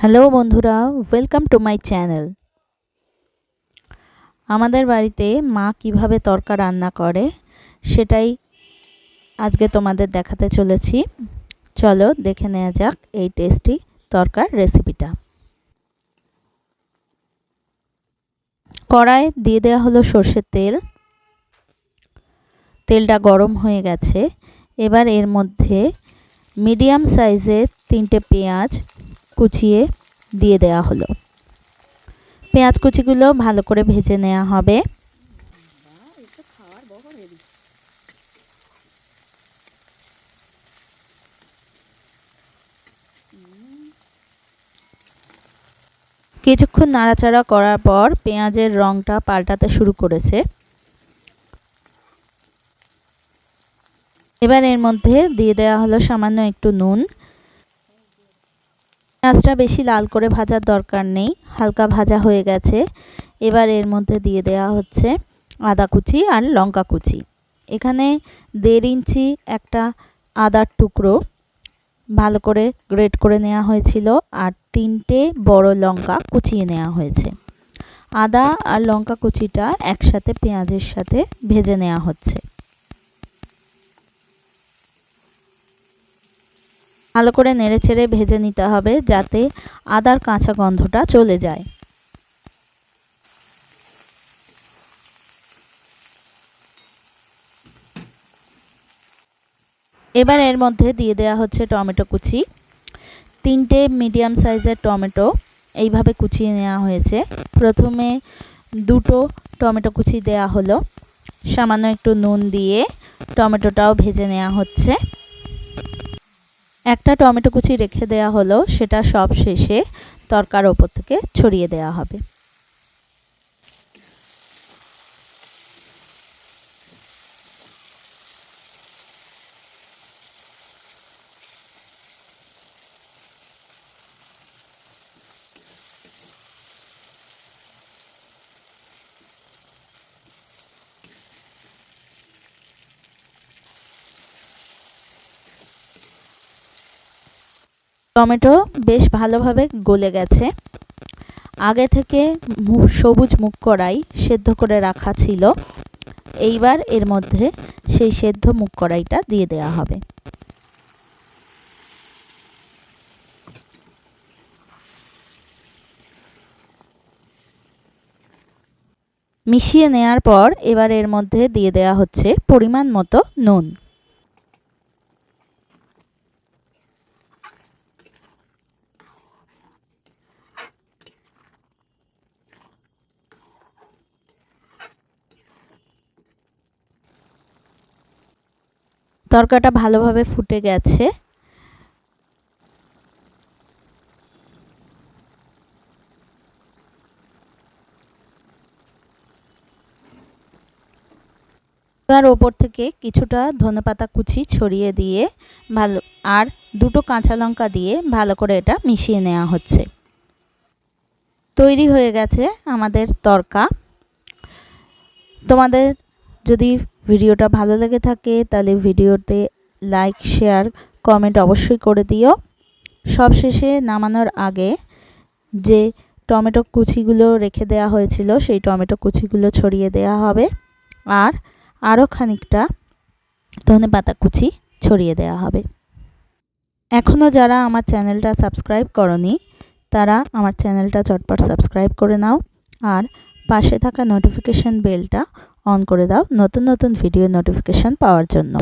Hello বন্ধুরা welcome to my channel আমাদের বাড়িতে মা কীভাবে তরকা রান্না করে সেটাই আজকে তোমাদের দেখাতে চলেছি। চলো দেখে নেওয়া যাক এই টেস্টি তরকার রেসিপিটা কড়াই দিয়ে দেওয়া হলো সর্ষের তেল। তেলটা গরম হয়ে গেছে। এবার এর মধ্যে মিডিয়াম সাইজের তিনটে পেঁয়াজ কুচিয়ে দিয়ে দেওয়া হলো। পেঁয়াজ কুচিগুলো ভালো করে ভেজে নেওয়া হবে। কিছুক্ষণ নাড়াচাড়া করার পর পেঁয়াজের রঙটা পাল্টাতে শুরু করেছে। এবার এর মধ্যে দিয়ে দেওয়া হলো সামান্য একটু নুন। পেঁয়াজটা বেশি লাল করে ভাজার দরকার নেই, হালকা ভাজা হয়ে গেছে। এবার এর মধ্যে দিয়ে দেওয়া হচ্ছে আদা কুচি আর লঙ্কা কুচি। এখানে দেড় ইঞ্চি একটা আদার টুকরো ভালো করে গ্রেট করে নেওয়া হয়েছিল আর তিনটে বড় লঙ্কা কুচিয়ে নেওয়া হয়েছে। আদা আর লঙ্কা কুচিটা একসাথে পেঁয়াজের সাথে ভেজে নেওয়া হচ্ছে। ভালো করে নেড়েচেড়ে ভেজে নিতে হবে যাতে আদার কাঁচা গন্ধটা চলে যায়। এবার এর মধ্যে দিয়ে দেওয়া হচ্ছে টমেটো কুচি। তিনটে মিডিয়াম সাইজের টমেটো এইভাবে কুচিয়ে নেওয়া হয়েছে। প্রথমে দুটো টমেটো কুচি দেওয়া হলো। সামান্য একটু নুন দিয়ে টমেটোটাও ভেজে নেওয়া হচ্ছে। একটা টমেটো কুচি রেখে দেয়া হলো, সেটা সব শেষে তরকার ওপর থেকে ছড়িয়ে দেওয়া হবে। টমেটো বেশ ভালোভাবে গলে গেছে। আগে থেকে সবুজ মুখ কড়াই সেদ্ধ করে রাখা ছিল। এইবার এর মধ্যে সেই সেদ্ধ মুখ কড়াইটা দিয়ে দেওয়া হবে। মিশিয়ে নেয়ার পর এবার এর মধ্যে দিয়ে দেওয়া হচ্ছে পরিমাণ মতো নুন। তরকাটা ভালোভাবে ফুটে গেছে। এবার ওপর থেকে কিছুটা ধনেপাতা কুচি ছড়িয়ে দিয়ে ভালো, আর দুটো কাঁচা লঙ্কা দিয়ে ভালো করে এটা মিশিয়ে নেওয়া হচ্ছে। তৈরি হয়ে গেছে আমাদের তরকা। তোমাদের যদি ভিডিওটা ভালো লেগে থাকে তাহলে ভিডিওতে লাইক শেয়ার কমেন্ট অবশ্যই করে দিও। সবশেষে নামানোর আগে যে টমেটো কুচিগুলো রেখে দেওয়া হয়েছিল, সেই টমেটো কুচিগুলো ছড়িয়ে দেওয়া হবে। আর আরও খানিকটা ধনে পাতা কুচি ছড়িয়ে দেওয়া হবে। এখনও যারা আমার চ্যানেলটা সাবস্ক্রাইব করনি, তারা আমার চ্যানেলটা চটপট সাবস্ক্রাইব করে নাও। আর পাশে থাকা নোটিফিকেশান বেলটা অন করে দাও নতুন নতুন ভিডিও নোটিফিকেশান পাওয়ার জন্য।